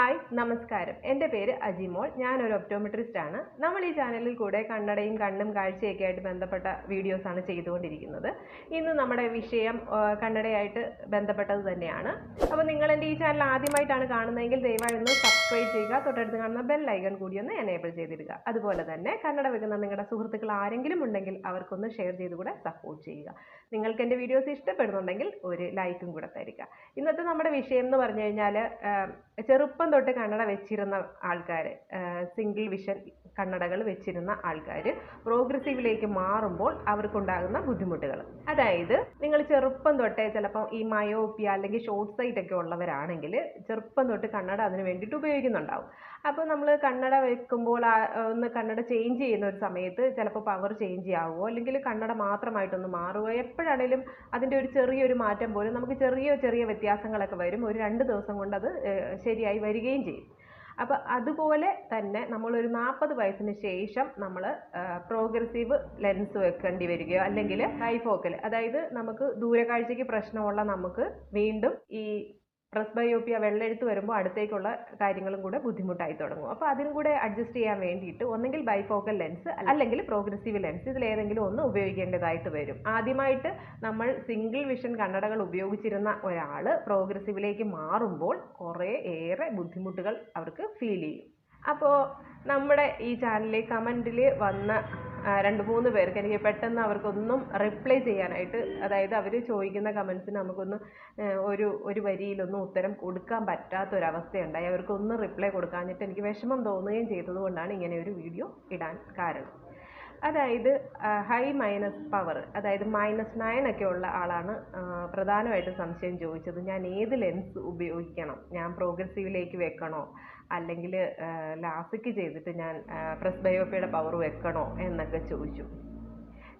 Hi നമസ്കാരം. എന്റെ പേര് അജിമോൾ. ഞാനൊരു ഒപ്റ്റോമെട്രിസ്റ്റ് ആണ്. നമ്മൾ ഈ ചാനലിൽ കൂടെ കണ്ണടയും കണ്ണും കാഴ്ചയൊക്കെ ആയിട്ട് ബന്ധപ്പെട്ട വീഡിയോസാണ് ചെയ്തുകൊണ്ടിരിക്കുന്നത്. ഇന്ന് നമ്മുടെ വിഷയം കണ്ണടയായിട്ട് ബന്ധപ്പെട്ടത് തന്നെയാണ്. അപ്പോൾ നിങ്ങൾ എന്റെ ഈ ചാനൽ ആദ്യമായിട്ടാണ് കാണുന്നതെങ്കിൽ ദയവായി ഒന്ന് സബ്സ്ക്രൈബ് ചെയ്യുക. തൊട്ടടുത്ത് കാണുന്ന ബെൽ ഐക്കൺ കൂടി ഒന്ന് എനേബിൾ ചെയ്തിടുക. അതുപോലെ തന്നെ കണ്ണട വെക്കുന്ന നിങ്ങളുടെ സുഹൃത്തുക്കൾ ആരെങ്കിലും ഉണ്ടെങ്കിൽ അവർക്കൊന്ന് ഷെയർ ചെയ്ത് കൂടെ സപ്പോർട്ട് ചെയ്യുക. നിങ്ങൾക്ക് എന്റെ വീഡിയോസ് ഇഷ്ടപ്പെടുന്നുണ്ടെങ്കിൽ ഒരു ലൈക്കും കൂടെ തരിക. ഇന്നത്തെ നമ്മുടെ വിഷയം എന്ന് പറഞ്ഞു കഴിഞ്ഞാൽ ചെറുപ്പം തൊട്ട് കണ്ണട വെച്ചിരുന്ന ആൾക്കാർ സിംഗിൾ വിഷൻ കണ്ണടകൾ വെച്ചിരുന്ന ആൾക്കാർ പ്രോഗ്രസീവിലേക്ക് മാറുമ്പോൾ അവർക്കുണ്ടാകുന്ന ബുദ്ധിമുട്ടുകൾ അതായത് നിങ്ങൾ ചെറുപ്പം തൊട്ടേ ചിലപ്പോൾ ഈ മയോപ്പിയ അല്ലെങ്കിൽ ഷോർട്ട് സൈറ്റ് ഒക്കെ ഉള്ളവരാണെങ്കിൽ ചെറുപ്പം തൊട്ട് കണ്ണട അതിന് വേണ്ടിയിട്ട് ഉപയോഗിക്കുന്നുണ്ടാവും. അപ്പോൾ നമ്മൾ കണ്ണട വെക്കുമ്പോൾ ആ, ഒന്ന് കണ്ണട ചേഞ്ച് ചെയ്യുന്ന ഒരു സമയത്ത് ചിലപ്പോൾ പവർ ചേഞ്ച് ആവുമോ അല്ലെങ്കിൽ കണ്ണട മാത്രമായിട്ടൊന്ന് മാറുമോ എപ്പോഴാണേലും അതിന്റെ ഒരു ചെറിയൊരു മാറ്റം പോലും നമുക്ക് ചെറിയ ചെറിയ വ്യത്യാസങ്ങളൊക്കെ വരും. ഒരു രണ്ട് ദിവസം കൊണ്ട് അത് ശരിയായി വരികയും ചെയ്യും. അപ്പോൾ അതുപോലെ തന്നെ നമ്മൾ ഒരു നാൽപ്പത് വയസ്സിന് ശേഷം നമ്മൾ പ്രോഗ്രസീവ് ലെൻസ് വെക്കേണ്ടി വരികയോ അല്ലെങ്കിൽ ഹൈഫോക്കൽ അതായത് നമുക്ക് ദൂരക്കാഴ്ചയ്ക്ക് പ്രശ്നമുള്ള നമുക്ക് വീണ്ടും ഈ പ്രസ്ബയോപ്പിയ വെള്ളെഴുത്ത് വരുമ്പോൾ അടുത്തേക്കുള്ള കാര്യങ്ങളും കൂടെ ബുദ്ധിമുട്ടായി തുടങ്ങും. അപ്പോൾ അതിനും കൂടെ അഡ്ജസ്റ്റ് ചെയ്യാൻ വേണ്ടിയിട്ട് ഒന്നെങ്കിൽ ബൈഫോക്കൽ ലെൻസ് അല്ലെങ്കിൽ പ്രോഗ്രസീവ് ലെൻസ് ഇതിലേതെങ്കിലും ഒന്ന് ഉപയോഗിക്കേണ്ടതായിട്ട് വരും. ആദ്യമായിട്ട് നമ്മൾ സിംഗിൾ വിഷൻ കണ്ണടകൾ ഉപയോഗിച്ചിരുന്ന ഒരാൾ പ്രോഗ്രസീവിലേക്ക് മാറുമ്പോൾ കുറേ ഏറെ ബുദ്ധിമുട്ടുകൾ അവർക്ക് ഫീൽ ചെയ്യും. അപ്പോൾ നമ്മുടെ ഈ ചാനലിൽ കമന്റിൽ വന്ന രണ്ട് മൂന്ന് പേർക്ക് എനിക്ക് പെട്ടെന്ന് അവർക്കൊന്നും റിപ്ലൈ ചെയ്യാനായിട്ട് അതായത് അവർ ചോദിക്കുന്ന കമൻസിന് നമുക്കൊന്ന് ഒരു ഒരു വരിയിലൊന്നും ഉത്തരം കൊടുക്കാൻ പറ്റാത്തൊരവസ്ഥയുണ്ടായി. അവർക്കൊന്നും റിപ്ലൈ കൊടുക്കാഞ്ഞിട്ട് എനിക്ക് വിഷമം തോന്നുകയും ചെയ്തതുകൊണ്ടാണ് ഇങ്ങനെ ഒരു വീഡിയോ ഇടാൻ കാരണം. അതായത് ഹൈ മൈനസ് പവർ അതായത് മൈനസ് നയൻ ഒക്കെ ഉള്ള ആളാണ് പ്രധാനമായിട്ടും സംശയം ചോദിച്ചത്. ഞാൻ ഏത് ലെൻസ് ഉപയോഗിക്കണം? ഞാൻ പ്രോഗ്രസീവിലേക്ക് വെക്കണോ? അല്ലെങ്കിൽ ലാസിക്ക് ചെയ്തിട്ട് ഞാൻ പ്രസ് ബയോപ്പിയുടെ പവർ വെക്കണോ എന്നൊക്കെ ചോദിച്ചു.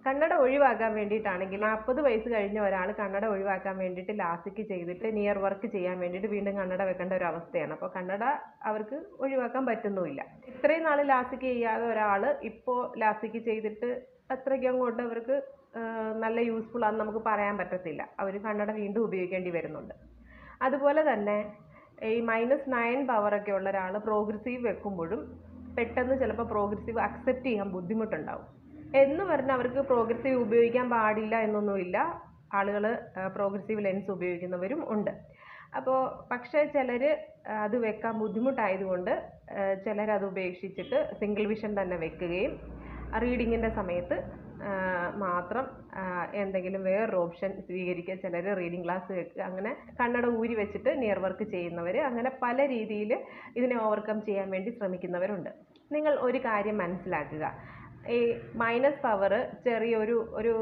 കണ്ണട ഒഴിവാക്കാൻ വേണ്ടിയിട്ടാണെങ്കിൽ നാൽപ്പത് വയസ്സ് കഴിഞ്ഞ ഒരാൾ കണ്ണട ഒഴിവാക്കാൻ വേണ്ടിയിട്ട് ലാസിക്ക് ചെയ്തിട്ട് നിയർ വർക്ക് ചെയ്യാൻ വേണ്ടിയിട്ട് വീണ്ടും കണ്ണട വെക്കേണ്ട ഒരു അവസ്ഥയാണ്. അപ്പോൾ കണ്ണട അവർക്ക് ഒഴിവാക്കാൻ പറ്റുന്നുമില്ല. ഇത്രയും നാൾ ലാസിക്ക് ചെയ്യാതെ ഒരാൾ ഇപ്പോൾ ലാസിക്ക് ചെയ്തിട്ട് അത്രയ്ക്ക് അങ്ങോട്ട് അവർക്ക് നല്ല യൂസ്ഫുൾ ആണെന്ന് നമുക്ക് പറയാൻ പറ്റത്തില്ല. അവർ കണ്ണട വീണ്ടും ഉപയോഗിക്കേണ്ടി വരുന്നുണ്ട്. അതുപോലെ തന്നെ ഈ മൈനസ് നയൻ പവറൊക്കെ ഉള്ള ഒരാൾ പ്രോഗ്രസീവ് വെക്കുമ്പോഴും പെട്ടെന്ന് ചിലപ്പോൾ പ്രോഗ്രസീവ് അക്സെപ്റ്റ് ചെയ്യാൻ ബുദ്ധിമുട്ടുണ്ടാവും. എന്ന് പറഞ്ഞാൽ അവർക്ക് പ്രോഗ്രസീവ് ഉപയോഗിക്കാൻ പാടില്ല എന്നൊന്നുമില്ല. ആളുകൾ പ്രോഗ്രസീവ് ലെൻസ് ഉപയോഗിക്കുന്നവരും ഉണ്ട്. അപ്പോൾ പക്ഷേ ചിലർ അത് വെക്കാൻ ബുദ്ധിമുട്ടായതുകൊണ്ട് ചിലരത് ഉപേക്ഷിച്ചിട്ട് സിംഗിൾ വിഷൻ തന്നെ വെക്കുകയും റീഡിങ്ങിന്റെ സമയത്ത് മാത്രം എന്തെങ്കിലും വേറൊരു ഓപ്ഷൻ സ്വീകരിക്കുക. ചിലർ റീഡിങ് ക്ലാസ് വെക്കുക. അങ്ങനെ കണ്ണട ഊരി വെച്ചിട്ട് നിയർ വർക്ക് ചെയ്യുന്നവർ അങ്ങനെ പല രീതിയിൽ ഇതിനെ ഓവർകം ചെയ്യാൻ വേണ്ടി ശ്രമിക്കുന്നവരുണ്ട്. നിങ്ങൾ ഒരു കാര്യം മനസ്സിലാക്കുക. ഈ മൈനസ് പവർ ചെറിയ ഒരു ഒരു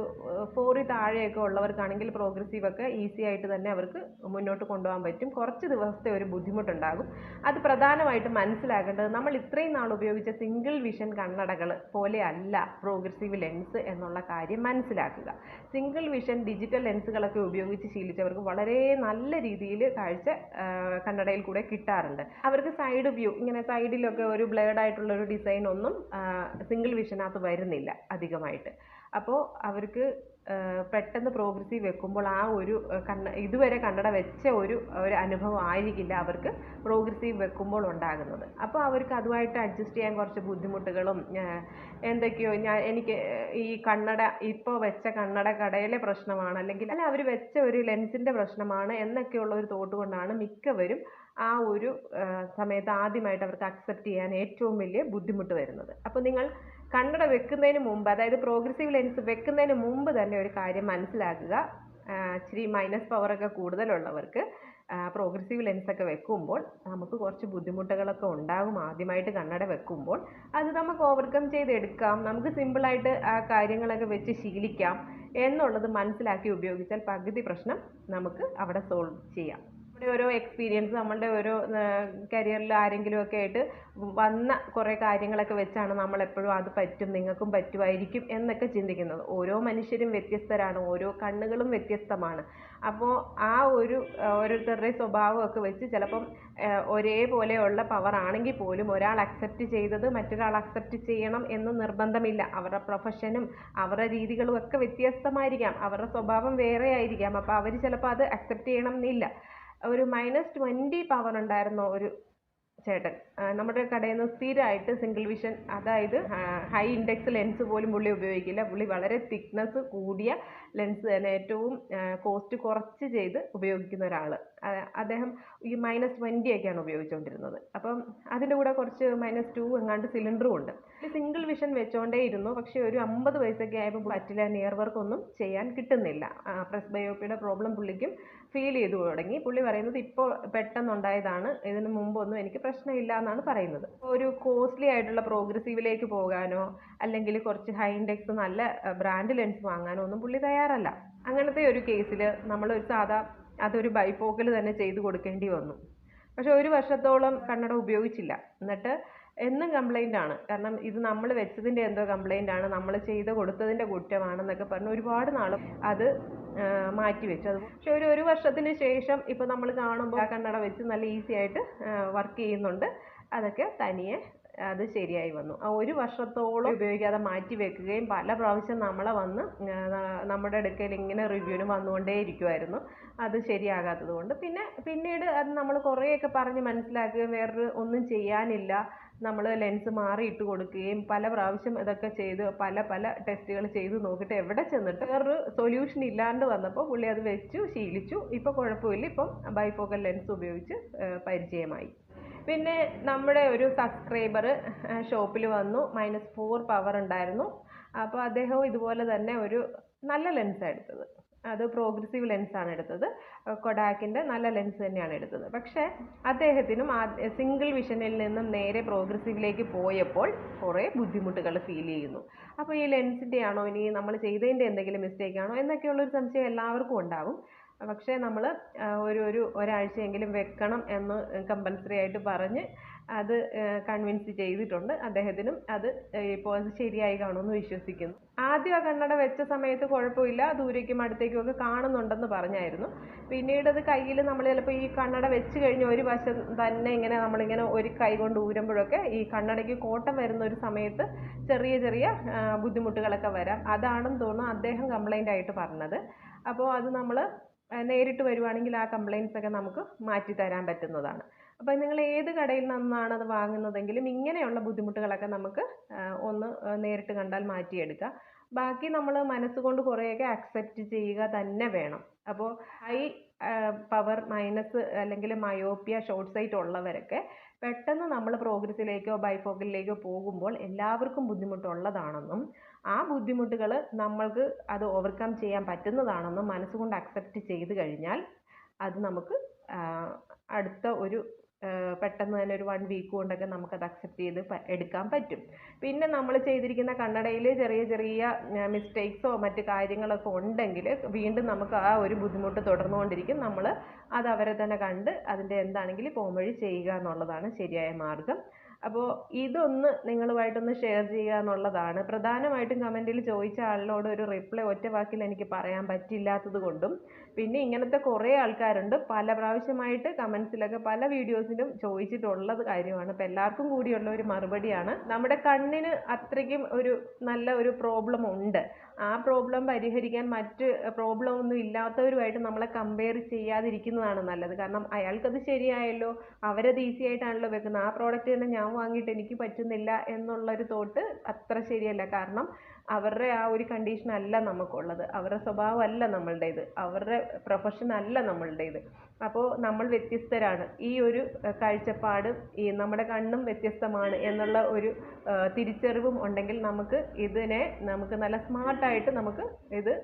ഫോറി താഴെയൊക്കെ ഉള്ളവർക്കാണെങ്കിൽ പ്രോഗ്രസീവ് ഒക്കെ ഈസി ആയിട്ട് തന്നെ അവർക്ക് മുന്നോട്ട് കൊണ്ടുപോകാൻ പറ്റും. കുറച്ച് ദിവസത്തെ ഒരു ബുദ്ധിമുട്ടുണ്ടാകും. അത് പ്രധാനമായിട്ട് മനസ്സിലാക്കേണ്ടത് നമ്മൾ ഇത്രയും നാൾ ഉപയോഗിച്ച സിംഗിൾ വിഷൻ കണ്ണടകൾ പോലെ അല്ല പ്രോഗ്രസീവ് ലെൻസ് എന്നുള്ള കാര്യം മനസ്സിലാക്കുക. സിംഗിൾ വിഷൻ ഡിജിറ്റൽ ലെൻസുകളൊക്കെ ഉപയോഗിച്ച് ശീലിച്ചവർക്ക് വളരെ നല്ല രീതിയിൽ കാഴ്ച കണ്ണടയിൽ കൂടെ കിട്ടാറുണ്ട്. അവർക്ക് സൈഡ് വ്യൂ ഇങ്ങനെ സൈഡിലൊക്കെ ഒരു ബ്ലേഡ് ആയിട്ടുള്ള ഒരു ഡിസൈൻ ഒന്നും സിംഗിൾ വിഷനകത്ത് വരുന്നില്ല അധികമായിട്ട്. അപ്പോൾ അവർക്ക് പെട്ടെന്ന് പ്രോഗ്രസീവ് വെക്കുമ്പോൾ ആ ഒരു കണ്ണ ഇതുവരെ കണ്ണട വെച്ച ഒരു ഒരു അനുഭവം ആയിരിക്കില്ല അവർക്ക് പ്രോഗ്രസീവ് വെക്കുമ്പോൾ ഉണ്ടാകുന്നത്. അപ്പോൾ അവർക്ക് അതുമായിട്ട് അഡ്ജസ്റ്റ് ചെയ്യാൻ കുറച്ച് ബുദ്ധിമുട്ടുകളും എന്തൊക്കെയോ ഞാൻ എനിക്ക് ഈ കണ്ണട ഇപ്പോൾ വെച്ച കണ്ണട കടയിലെ പ്രശ്നമാണ് അല്ലെങ്കിൽ അല്ല അവർ വെച്ച ഒരു ലെൻസിന്റെ പ്രശ്നമാണ് എന്നൊക്കെയുള്ള ഒരു തോട്ട് കൊണ്ടാണ് മിക്കവരും ആ ഒരു സമയത്ത് ആദ്യമായിട്ട് അവർക്ക് അക്സെപ്റ്റ് ചെയ്യാൻ ഏറ്റവും വലിയ ബുദ്ധിമുട്ട് വരുന്നത്. അപ്പോൾ നിങ്ങൾ കണ്ണട വെക്കുന്നതിന് മുമ്പ് അതായത് പ്രോഗ്രസീവ് ലെൻസ് വെക്കുന്നതിന് മുമ്പ് തന്നെ ഒരു കാര്യം മനസ്സിലാക്കുക. ഇച്ചിരി മൈനസ് പവറൊക്കെ കൂടുതലുള്ളവർക്ക് പ്രോഗ്രസീവ് ലെൻസൊക്കെ വെക്കുമ്പോൾ നമുക്ക് കുറച്ച് ബുദ്ധിമുട്ടുകളൊക്കെ ഉണ്ടാകും ആദ്യമായിട്ട് കണ്ണട വെക്കുമ്പോൾ. അത് നമുക്ക് ഓവർകം ചെയ്തെടുക്കാം. നമുക്ക് സിമ്പിളായിട്ട് ആ കാര്യങ്ങളൊക്കെ വെച്ച് ശീലിക്കാം എന്നുള്ളത് മനസ്സിലാക്കി ഉപയോഗിച്ചാൽ പകുതി പ്രശ്നം നമുക്ക് അവിടെ സോൾവ് ചെയ്യാം. നമ്മുടെ ഓരോ എക്സ്പീരിയൻസ് നമ്മളുടെ ഓരോ കരിയറിൽ ആരെങ്കിലും ഒക്കെ ആയിട്ട് വന്ന കുറേ കാര്യങ്ങളൊക്കെ വെച്ചാണ് നമ്മൾ എപ്പോഴും അത് പറ്റും നിങ്ങൾക്കും പറ്റുമായിരിക്കും എന്നൊക്കെ ചിന്തിക്കുന്നത്. ഓരോ മനുഷ്യരും വ്യത്യസ്തരാണ് ഓരോ കണ്ണുകളും വ്യത്യസ്തമാണ്. അപ്പോൾ ആ ഒരു ഓരോരുത്തരുടെ സ്വഭാവമൊക്കെ വെച്ച് ചിലപ്പം ഒരേപോലെയുള്ള പവർ ആണെങ്കിൽ പോലും ഒരാൾ അക്സെപ്റ്റ് ചെയ്തത് മറ്റൊരാൾ അക്സെപ്റ്റ് ചെയ്യണം എന്ന് നിർബന്ധമില്ല. അവരുടെ പ്രൊഫഷനും അവരുടെ രീതികളും ഒക്കെ വ്യത്യസ്തമായിരിക്കാം. അവരുടെ സ്വഭാവം വേറെ ആയിരിക്കാം. അപ്പോൾ അവർ ചിലപ്പോൾ അത് അക്സെപ്റ്റ് ചെയ്യണം എന്നില്ല. ഒരു മൈനസ് ട്വന്റി പവർ ഉണ്ടായിരുന്ന ഒരു ചേട്ടൻ. നമ്മുടെ കടയിൽ നിന്ന് സ്ഥിരമായിട്ട് സിംഗിൾ വിഷൻ അതായത് ഹൈ ഇൻഡെക്സ് ലെൻസ് പോലും പുള്ളി ഉപയോഗിക്കില്ല. പുള്ളി വളരെ തിക്നെസ് കൂടിയ ലെൻസ് തന്നെ ഏറ്റവും കോസ്റ്റ് കുറച്ച് ചെയ്ത് ഉപയോഗിക്കുന്ന ഒരാൾ അദ്ദേഹം ഈ മൈനസ് ട്വന്റി ഒക്കെയാണ് ഉപയോഗിച്ചുകൊണ്ടിരുന്നത്. അപ്പം അതിന്റെ കൂടെ കുറച്ച് മൈനസ് ടു എങ്ങാണ്ട് സിലിണ്ടറും ഉണ്ട്. സിംഗിൾ വിഷൻ വെച്ചോണ്ടേ ഇരുന്നു പക്ഷേ ഒരു അമ്പത് വയസ്സൊക്കെ ആയപ്പോൾ പറ്റില്ല. നിയർ വർക്ക് ഒന്നും ചെയ്യാൻ കിട്ടുന്നില്ല. പ്രസ് ബയോപ്പിയുടെ പ്രോബ്ലം പുള്ളിക്കും ഫീൽ ചെയ്തു തുടങ്ങി. പുള്ളി പറയുന്നത് ഇപ്പോൾ പെട്ടെന്നുണ്ടായതാണ്. ഇതിന് മുമ്പൊന്നും എനിക്ക് പ്രശ്നമില്ല എന്നാണ് പറയുന്നത്. ഒരു കോസ്റ്റ്ലി ആയിട്ടുള്ള പ്രോഗ്രസീവിലേക്ക് പോകാനോ അല്ലെങ്കിൽ കുറച്ച് ഹൈ ഇൻഡെക്സ് നല്ല ബ്രാൻഡ് ലെൻസ് വാങ്ങാനോ ഒന്നും പുള്ളി തയ്യാറല്ല. അങ്ങനത്തെ ഒരു കേസിൽ നമ്മൾ ഒരു സാധാ അതൊരു ബൈഫോക്കൽ തന്നെ ചെയ്തു കൊടുക്കേണ്ടി വന്നു. പക്ഷെ ഒരു വർഷത്തോളം കണ്ണട ഉപയോഗിച്ചില്ല. എന്നിട്ട് എന്നും കംപ്ലൈന്റ് ആണ്. കാരണം ഇത് നമ്മൾ വെച്ചതിന്റെ എന്തോ കംപ്ലൈന്റ് ആണ്. നമ്മൾ ചെയ്ത് കൊടുത്തതിന്റെ കുറ്റമാണെന്നൊക്കെ പറഞ്ഞ് ഒരുപാട് നാൾ അത് മാറ്റി വെച്ചു. അത് പക്ഷെ ഒരു ഒരു വർഷത്തിന് ശേഷം ഇപ്പോൾ നമ്മൾ കാണുമ്പോൾ ആ കണ്ണട വെച്ച് നല്ല ഈസി ആയിട്ട് വർക്ക് ചെയ്യുന്നുണ്ട്. അതൊക്കെ തനിയെ അത് ശരിയായി വന്നു. ആ ഒരു വർഷത്തോളം ഉപയോഗിക്കാതെ മാറ്റി വെക്കുകയും പല പ്രാവശ്യം നമ്മളെ വന്ന് നമ്മുടെ അടുക്കൽ ഇങ്ങനെ റിവ്യൂവിന് വന്നുകൊണ്ടേ ഇരിക്കുമായിരുന്നു അത് ശരിയാകാത്തത് കൊണ്ട്. പിന്നെ പിന്നീട് അത് നമ്മൾ കുറേയൊക്കെ പറഞ്ഞ് മനസ്സിലാക്കുകയും വേറൊരു ഒന്നും ചെയ്യാനില്ല. നമ്മൾ ലെൻസ് മാറി ഇട്ട് കൊടുക്കുകയും പല പ്രാവശ്യം ഇതൊക്കെ ചെയ്ത് പല പല ടെസ്റ്റുകൾ ചെയ്ത് നോക്കിയിട്ട് എവിടെ ചെന്നിട്ട് വേറൊരു സൊല്യൂഷൻ ഇല്ലാണ്ട് വന്നപ്പോൾ പുള്ളി അത് വെച്ചു ശീലിച്ചു. ഇപ്പോൾ കുഴപ്പമില്ല. ഇപ്പം ബൈഫോക്കൽ ലെൻസ് ഉപയോഗിച്ച് പരിചയമായി. പിന്നെ നമ്മുടെ ഒരു സബ്സ്ക്രൈബർ ഷോപ്പിൽ വന്നു. മൈനസ് ഫോർ പവർ ഉണ്ടായിരുന്നു. അപ്പോൾ അദ്ദേഹവും ഇതുപോലെ തന്നെ ഒരു നല്ല ലെൻസ് എടുത്തത്. അത് പ്രോഗ്രസീവ് ലെൻസാണ് എടുത്തത്. കൊഡാക്കിന്റെ നല്ല ലെൻസ് തന്നെയാണ് എടുത്തത്. പക്ഷേ അദ്ദേഹത്തിനും സിംഗിൾ വിഷനിൽ നിന്നും നേരെ പ്രോഗ്രസീവിലേക്ക് പോയപ്പോൾ കുറേ ബുദ്ധിമുട്ടുകൾ ഫീൽ ചെയ്യുന്നു. അപ്പോൾ ഈ ലെൻസിന്റെ ആണോ ഇനി നമ്മൾ ചെയ്തതിന്റെ എന്തെങ്കിലും മിസ്റ്റേക്ക് ആണോ എന്നൊക്കെയുള്ളൊരു സംശയം എല്ലാവർക്കും ഉണ്ടാവും. പക്ഷേ നമ്മൾ ഒരു ഒരു ഒരാഴ്ചയെങ്കിലും വെക്കണം എന്ന് കമ്പൽസറി ആയിട്ട് പറഞ്ഞ് അത് കൺവിൻസ് ചെയ്തിട്ടുണ്ട്. അദ്ദേഹത്തിനും അത് ഇപ്പോൾ അത് ശരിയായി കാണുമെന്ന് വിശ്വസിക്കുന്നു. ആദ്യം ആ കണ്ണട വെച്ച സമയത്ത് കുഴപ്പമില്ല. ദൂരേക്കും അടുത്തേക്കും ഒക്കെ കാണുന്നുണ്ടെന്ന് പറഞ്ഞായിരുന്നു. പിന്നീട് അത് കയ്യിൽ നമ്മൾ ചിലപ്പോൾ ഈ കണ്ണട വെച്ച് കഴിഞ്ഞ് ഒരു വശം തന്നെ ഇങ്ങനെ നമ്മളിങ്ങനെ ഒരു കൈ കൊണ്ട് ഊരുമ്പോഴൊക്കെ ഈ കണ്ണടയ്ക്ക് കോട്ടം വരുന്ന ഒരു സമയത്ത് ചെറിയ ചെറിയ ബുദ്ധിമുട്ടുകളൊക്കെ വരാം. അതാണെന്ന് തോന്നുന്നു അദ്ദേഹം കംപ്ലൈന്റ് ആയിട്ട് പറഞ്ഞത്. അപ്പോൾ അത് നമ്മൾ നേരിട്ട് വരുവാണെങ്കിൽ ആ കംപ്ലയിൻസ് ഒക്കെ നമുക്ക് മാറ്റി തരാൻ പറ്റുന്നതാണ്. അപ്പോൾ നിങ്ങൾ ഏത് കടയിൽ നിന്നാണ് അത് വാങ്ങുന്നതെങ്കിലും ഇങ്ങനെയുള്ള ബുദ്ധിമുട്ടുകളൊക്കെ നമുക്ക് ഒന്ന് നേരിട്ട് കണ്ടാൽ മാറ്റിയെടുക്കാം ബാക്കി നമ്മൾ മനസ്സുകൊണ്ട് കുറേയൊക്കെ അക്സെപ്റ്റ് ചെയ്യുക തന്നെ വേണം. അപ്പോൾ ഹൈ പവർ മൈനസ് അല്ലെങ്കിൽ മയോപ്പിയ ഷോർട്ട് സൈറ്റ് ഉള്ളവരൊക്കെ പെട്ടെന്ന് നമ്മൾ പ്രോഗ്രസ്സിലേക്കോ ബൈഫോക്കലിലേക്കോ പോകുമ്പോൾ എല്ലാവർക്കും ബുദ്ധിമുട്ടുള്ളതാണെന്നും ആ ബുദ്ധിമുട്ടുകൾ നമ്മൾക്ക് അത് ഓവർകം ചെയ്യാൻ പറ്റുന്നതാണെന്നും മനസ്സുകൊണ്ട് അക്സെപ്റ്റ് ചെയ്ത് കഴിഞ്ഞാൽ അത് നമുക്ക് അടുത്ത ഒരു പെട്ടെന്ന് തന്നെ ഒരു വൺ വീക്ക് കൊണ്ടൊക്കെ നമുക്കത് അക്സെപ്റ്റ് ചെയ്ത് എടുക്കാൻ പറ്റും. പിന്നെ നമ്മൾ ചെയ്തിരിക്കുന്ന കണ്ണടയിൽ ചെറിയ ചെറിയ മിസ്റ്റേക്സോ മറ്റു കാര്യങ്ങളൊക്കെ ഉണ്ടെങ്കിൽ വീണ്ടും നമുക്ക് ആ ഒരു ബുദ്ധിമുട്ട് തുടർന്നുകൊണ്ടിരിക്കും. നമ്മൾ അത് അവരെ തന്നെ കണ്ട് അതിന്റെ എന്താണെങ്കിലും പോംവഴി ചെയ്യുക എന്നുള്ളതാണ് ശരിയായ മാർഗം. അപ്പോൾ ഇതൊന്ന് നിങ്ങളുമായിട്ടൊന്ന് ഷെയർ ചെയ്യുക എന്നുള്ളതാണ്. പ്രധാനമായിട്ടും കമന്റിൽ ചോദിച്ച ആളിനോട് ഒരു റിപ്ലൈ ഒറ്റ വാക്കിൽ എനിക്ക് പറയാൻ പറ്റില്ലാത്തത് കൊണ്ടും പിന്നെ ഇങ്ങനത്തെ കുറേ ആൾക്കാരുണ്ട്. പല പ്രാവശ്യമായിട്ട് കമൻസിലൊക്കെ പല വീഡിയോസിലും ചോദിച്ചിട്ടുള്ളത് കാര്യമാണ്. അപ്പോൾ എല്ലാവർക്കും കൂടിയുള്ള ഒരു മറുപടിയാണ്. നമ്മുടെ കണ്ണിന് അത്രയ്ക്കും ഒരു നല്ല ഒരു പ്രോബ്ലം ഉണ്ട്. ആ പ്രോബ്ലം പരിഹരിക്കാൻ മറ്റ് പ്രോബ്ലം ഒന്നും ഇല്ലാത്തവരുമായിട്ട് നമ്മളെ കമ്പയർ ചെയ്യാതിരിക്കുന്നതാണ് നല്ലത്. കാരണം അയാൾക്കത് ശരിയായല്ലോ അവരത് ഈസി ആയിട്ടാണല്ലോ വെക്കുന്നത്. ആ പ്രോഡക്റ്റ് തന്നെ ഞാൻ വാങ്ങിയിട്ട് എനിക്ക് പറ്റുന്നില്ല എന്നുള്ളൊരു തോട്ട് അത്ര ശരിയല്ല. കാരണം അവരുടെ ആ ഒരു കണ്ടീഷൻ അല്ല നമുക്കുള്ളത്. അവരുടെ സ്വഭാവം അല്ല നമ്മളുടേത്. അവരുടെ പ്രൊഫഷൻ അല്ല നമ്മളുടേത്. അപ്പോൾ നമ്മൾ വ്യത്യസ്തരാണ്. ഈ ഒരു കാഴ്ചപ്പാട് ഈ നമ്മുടെ കണ്ണും വ്യത്യസ്തമാണ് എന്നുള്ള ഒരു തിരിച്ചറിവും ഉണ്ടെങ്കിൽ നമുക്ക് ഇതിനെ നമുക്ക് നല്ല സ്മാർട്ടായിട്ട് നമുക്ക് ഇത്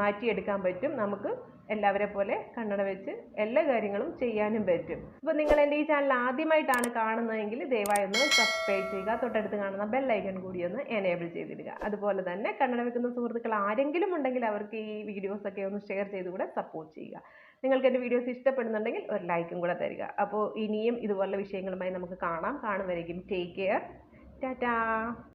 മാറ്റിയെടുക്കാൻ പറ്റും. നമുക്ക് എല്ലാവരെ പോലെ കണ്ണട വെച്ച് എല്ലാ കാര്യങ്ങളും ചെയ്യാനും പറ്റും. അപ്പോൾ നിങ്ങൾ എന്റെ ഈ ചാനൽ ആദ്യമായിട്ടാണ് കാണുന്നതെങ്കിൽ ദയവായി ഒന്ന് സബ്സ്ക്രൈബ് ചെയ്യുക. തൊട്ടടുത്ത് കാണുന്ന ബെല്ലൈക്കൺ കൂടി ഒന്ന് എനേബിൾ ചെയ്തിടുക. അതുപോലെ തന്നെ കണ്ണട വെക്കുന്ന സുഹൃത്തുക്കൾ ആരെങ്കിലും ഉണ്ടെങ്കിൽ അവർക്ക് ഈ വീഡിയോസ് ഒക്കെ ഒന്ന് ഷെയർ ചെയ്ത് കൂടെ സപ്പോർട്ട് ചെയ്യുക. നിങ്ങൾക്ക് എന്റെ വീഡിയോസ് ഇഷ്ടപ്പെടുന്നുണ്ടെങ്കിൽ ഒരു ലൈക്കും കൂടെ തരിക. അപ്പോൾ ഇനിയും ഇതുപോലുള്ള വിഷയങ്ങളുമായി നമുക്ക് കാണാം. കാണുന്നവരേക്കും ടേക്ക് കെയർ ടാറ്റാ